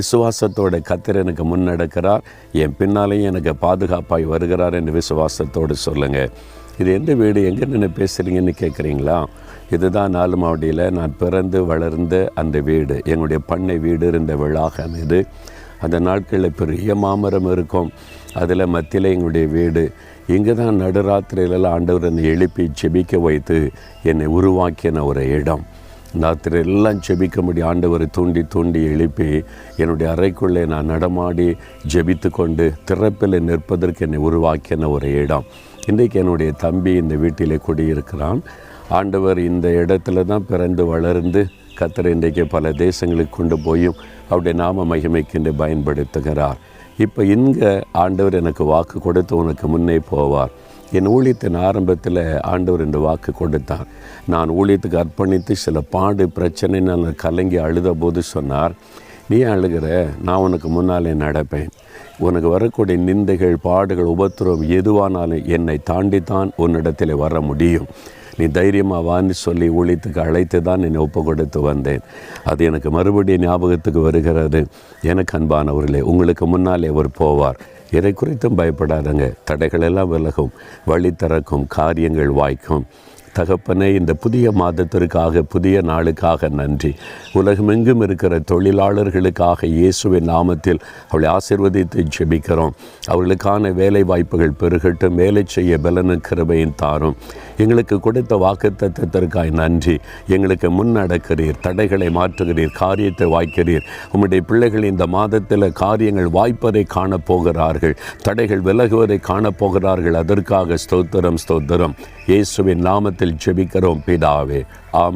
விசுவாசத்தோட கத்தர் எனக்கு முன்னெடுக்கிறார் என் பின்னாலேயும் எனக்கு பாதுகாப்பாய் வருகிறார் என்று விசுவாசத்தோடு சொல்லுங்கள் இது எந்த வீடு? எங்கே நின்று பேசுகிறீங்கன்னு கேட்குறீங்களா இதுதான் நாலு மாவடியில் நான் பிறந்து வளர்ந்த அந்த வீடு. எங்களுடைய பண்ணை வீடு இருந்த விழாகம் இது. அந்த நாட்களில் பெரிய மாமரம் இருக்கும். அதில் மத்தியில் எங்களுடைய வீடு. இங்கே தான் நடுராத்திரியிலலாம் ஆண்டவர் என்னை எழுப்பி செபிக்க வைத்து என்னை உருவாக்கின ஒரு இடம். ராத்திரி எல்லாம் ஜெபிக்கும்படி முடியும் ஆண்டவரை தூண்டி தூண்டி எழுப்பி என்னுடைய அறைக்குள்ளே நான் நடமாடி ஜெபித்து கொண்டு திறப்பில் நிற்பதற்கு என்னை உருவாக்கின ஒரு இடம். இன்றைக்கு என்னுடைய தம்பி இந்த வீட்டிலே குடியிருக்கிறான். ஆண்டவர் இந்த இடத்துல தான் பிறந்து வளர்ந்து கத்தர் இன்றைக்கு பல தேசங்களுக்கு கொண்டு போயும் அவருடைய நாம மகிமைக்கென்று பயன்படுத்துகிறார். இப்போ இங்கே ஆண்டவர் எனக்கு வாக்கு கொடுத்து உனக்கு முன்னே போவார். என் ஊழியத்தின் ஆரம்பத்தில் ஆண்டவர் என்று வாக்கு கொடுத்தார். நான் ஊழியத்துக்கு அர்ப்பணித்து சில பாடு பிரச்சனை நான் கலங்கி அழுத போது சொன்னார் நீ அழுகிற நான் உனக்கு முன்னாலே நடப்பேன். உனக்கு வரக்கூடிய நிந்தைகள் பாடுகள் உபத்திரம் எதுவானாலும் என்னை தாண்டித்தான் உன்னிடத்தில் வர முடியும். நீ தைரியமாக வான்னு சொல்லி ஊழியத்துக்கு அழைத்து தான் என்னை ஒப்பு கொடுத்து வந்தேன். அது எனக்கு மறுபடியும் ஞாபகத்துக்கு வருகிறது. எனக்கு அன்பானவர்களே உங்களுக்கு முன்னாலே அவர் போவார். எதை குறித்தும் பயப்படாதங்க. தடைகள் எல்லாம் விலகும். வழி திறக்கும். காரியங்கள் வாய்க்கும். தகப்பனே இந்த புதிய மாதத்திற்காக புதிய நாளுக்காக நன்றி. உலகமெங்கும் இருக்கிற தொழிலாளர்களுக்காக இயேசுவின் நாமத்தில் அவளை ஆசிர்வதித்து ஜெபிக்கிறோம். அவர்களுக்கான வேலை வாய்ப்புகள் பெருகட்டும். வேலை செய்ய பலனு கிருபையின் தாரும். எங்களுக்கு கொடுத்த வாக்குத்தத்தத்திற்காய் நன்றி. எங்களுக்கு முன்னடக்கிறீர் தடைகளை மாற்றுகிறீர் காரியத்தை வாய்க்கிறீர். உம்முடைய பிள்ளைகள் இந்த மாதத்தில் காரியங்கள் வாய்ப்பதை காணப்போகிறார்கள். தடைகள் விலகுவதை காணப்போகிறார்கள். அதற்காக ஸ்தோத்திரம் ஸ்தோத்திரம். இயேசுவின் நாமத்தில் ஜெபிக்கிறோம் பிதாவே ஆம்